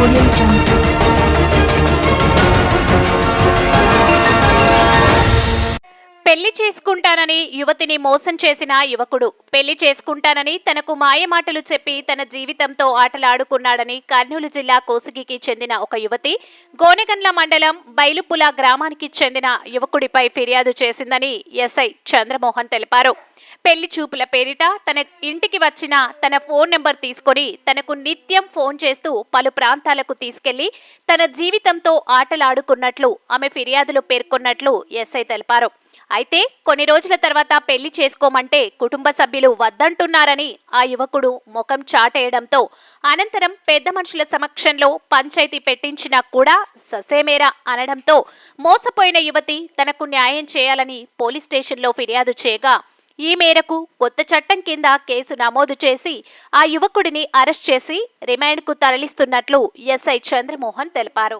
Audio Jungle. పెళ్ళి చేసుకుంటానని యువతిని మోసం చేసిన యువకుడు. పెళ్ళి చేసుకుంటానని తనకు మాయమాటలు చెప్పి తన జీవితంతో ఆటలాడుకున్నాడని కర్నూలు జిల్లా కోసిగికి చెందిన ఒక యువతి గోనెగండ్ల మండలం బైలుపుల గ్రామానికి చెందిన యువకుడిపై ఫిర్యాదు చేసిందని ఎస్ఐ చంద్రమోహన్ తెలిపారు. పెళ్ళి చూపుల పేరిట తన ఇంటికి వచ్చిన తన ఫోన్ నెంబర్ తీసుకొని తనకు నిత్యం ఫోన్ చేస్తూ పలు ప్రాంతాలకు తీసుకెళ్ళి తన జీవితంతో ఆటలాడుకున్నట్లు ఆమె ఫిర్యాదులో పేర్కొన్నట్లు ఎస్ఐ తెలిపారు. అయితే కొన్ని రోజుల తర్వాత పెళ్ళి చేసుకోమంటే కుటుంబ సభ్యులు వద్దంటున్నారని ఆ యువకుడు ముఖం చాటేయడంతో అనంతరం పెద్ద మనుషుల సమక్షంలో పంచాయతీ పెట్టించినా కూడా ససేమేరా అనడంతో మోసపోయిన యువతి తనకు న్యాయం చేయాలని పోలీస్ స్టేషన్లో ఫిర్యాదు చేయగా ఈ మేరకు కొత్త చట్టం కింద కేసు నమోదు చేసి ఆ యువకుడిని అరెస్ట్ చేసి రిమాండ్కు తరలిస్తున్నట్లు ఎస్ఐ చంద్రమోహన్ తెలిపారు.